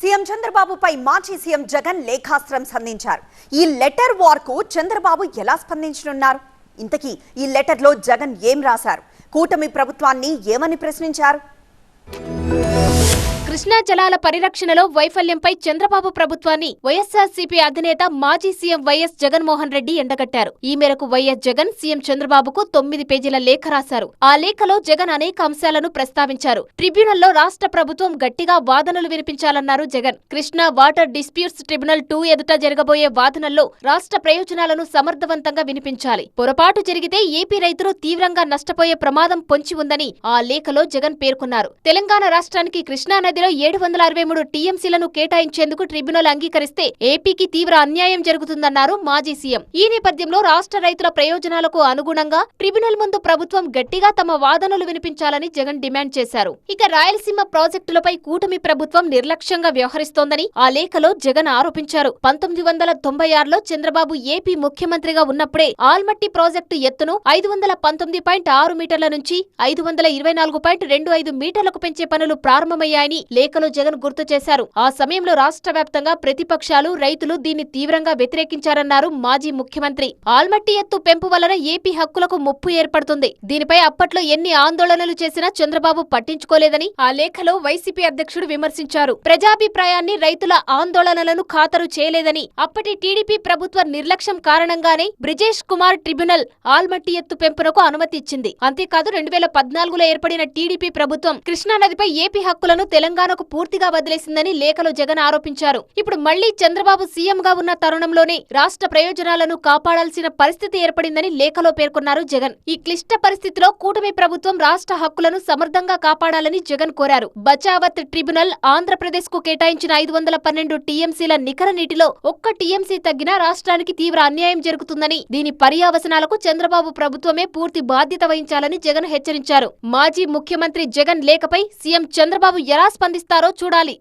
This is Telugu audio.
సీఎం చంద్రబాబుపై మాజీ సీఎం జగన్ లేఖాస్త్రం సంధించారు. ఈ లెటర్ వార్కు చంద్రబాబు ఎలా స్పందించనున్నారు? ఇంతకీ ఈ లెటర్లో జగన్ ఏం రాశారు? కూటమి ప్రభుత్వాన్ని ఏమని ప్రశ్నించారు? కృష్ణా జలాల పరిరక్షణలో వైఫల్యంపై చంద్రబాబు ప్రభుత్వాన్ని వైఎస్సార్సీపీ అధినేత మాజీ సీఎం వైఎస్ జగన్మోహన్ రెడ్డి ఎండగట్టారు. ఈ మేరకు వైఎస్ జగన్ సీఎం చంద్రబాబుకు తొమ్మిది పేజీల లేఖ రాశారు. ఆ లేఖలో జగన్ అనేక అంశాలను ప్రస్తావించారు. ట్రిబ్యునల్లో రాష్ట్ర ప్రభుత్వం గట్టిగా వాదనలు వినిపించాలన్నారు Jagan. Krishna water disputes tribunal two ఎదుట జరగబోయే వాదనల్లో రాష్ట్ర ప్రయోజనాలను సమర్థవంతంగా వినిపించాలి. పొరపాటు జరిగితే ఏపీ రైతులు తీవ్రంగా నష్టపోయే ప్రమాదం పొంచి ఉందని ఆ లేఖలో జగన్ పేర్కొన్నారు. తెలంగాణ రాష్ట్రానికి కృష్ణా నదిలో ఏడు వందల అరవై మూడు టీఎంసీలను కేటాయించేందుకు ట్రిబ్యునల్ అంగీకరిస్తే ఏపీకి తీవ్ర అన్యాయం జరుగుతుందన్నారు మాజీ సీఎం. ఈ నేపథ్యంలో రాష్ట్ర రైతుల ప్రయోజనాలకు అనుగుణంగా ట్రిబ్యునల్ ముందు ప్రభుత్వం గట్టిగా తమ వాదనలు వినిపించాలని జగన్ డిమాండ్ చేశారు. ఇక రాయలసీమ ప్రాజెక్టులపై కూటమి ప్రభుత్వం నిర్లక్ష్యంగా వ్యవహరిస్తోందని ఆ లేఖలో జగన్ ఆరోపించారు. పంతొమ్మిది వందల తొంభై ఆరులో చంద్రబాబు ఏపీ ముఖ్యమంత్రిగా ఉన్నప్పుడే ఆల్మట్టి ప్రాజెక్టు ఎత్తును ఐదు వందల పంతొమ్మిది పాయింట్ ఆరు మీటర్ల నుంచి ఐదు వందల ఇరవై నాలుగు పాయింట్ రెండు ఐదు మీటర్లకు పెంచే పనులు ప్రారంభమయ్యాయని లేఖను జగన్ గుర్తు చేశారు. ఆ సమయంలో రాష్ట్ర వ్యాప్తంగా ప్రతిపక్షాలు రైతులు దీన్ని తీవ్రంగా వ్యతిరేకించారన్నారు మాజీ ముఖ్యమంత్రి. ఆల్మట్టి ఎత్తు పెంపు వలన ఏపీ హక్కులకు ముప్పు ఏర్పడుతుంది. దీనిపై అప్పట్లో ఎన్ని ఆందోళనలు చేసినా చంద్రబాబు పట్టించుకోలేదని ఆ లేఖలో వైసీపీ అధ్యక్షుడు విమర్శించారు. ప్రజాభిప్రాయాన్ని రైతుల ఆందోళనలను ఖాతరు చేయలేదని అప్పటి టీడీపీ ప్రభుత్వ నిర్లక్ష్యం కారణంగానే బ్రిజేష్ కుమార్ ట్రిబ్యునల్ ఆల్మట్టి ఎత్తు పెంపునకు అనుమతి ఇచ్చింది. అంతేకాదు రెండు వేల పద్నాలుగులో ఏర్పడిన టీడీపీ ప్రభుత్వం కృష్ణానదిపై ఏపీ హక్కులను తెలంగాణ తెలంగాణకు పూర్తిగా వదిలేసిందని లేఖలో జగన్ ఆరోపించారు. ఇప్పుడు మళ్ళీ చంద్రబాబు సీఎంగా ఉన్న తరుణంలోనే రాష్ట్ర ప్రయోజనాలను కాపాడాల్సిన పరిస్థితి ఏర్పడిందని లేఖలో పేర్కొన్నారు జగన్. ఈ క్లిష్ట పరిస్థితిలో కూటమి ప్రభుత్వం రాష్ట్ర హక్కులను సమర్థంగా కాపాడాలని జగన్ కోరారు. బచావత్ ట్రిబ్యునల్ ఆంధ్రప్రదేశ్కు కేటాయించిన ఐదు వందల పన్నెండు టీఎంసీల నికర నీటిలో ఒక్క టీఎంసీ తగ్గినా రాష్ట్రానికి తీవ్ర అన్యాయం జరుగుతుందని దీని పర్యావసనాలకు చంద్రబాబు ప్రభుత్వమే పూర్తి బాధ్యత వహించాలని జగన్ హెచ్చరించారు. మాజీ ముఖ్యమంత్రి జగన్ లేఖపై సీఎం చంద్రబాబు ఎలా స్పందిస్తారో చూడాలి.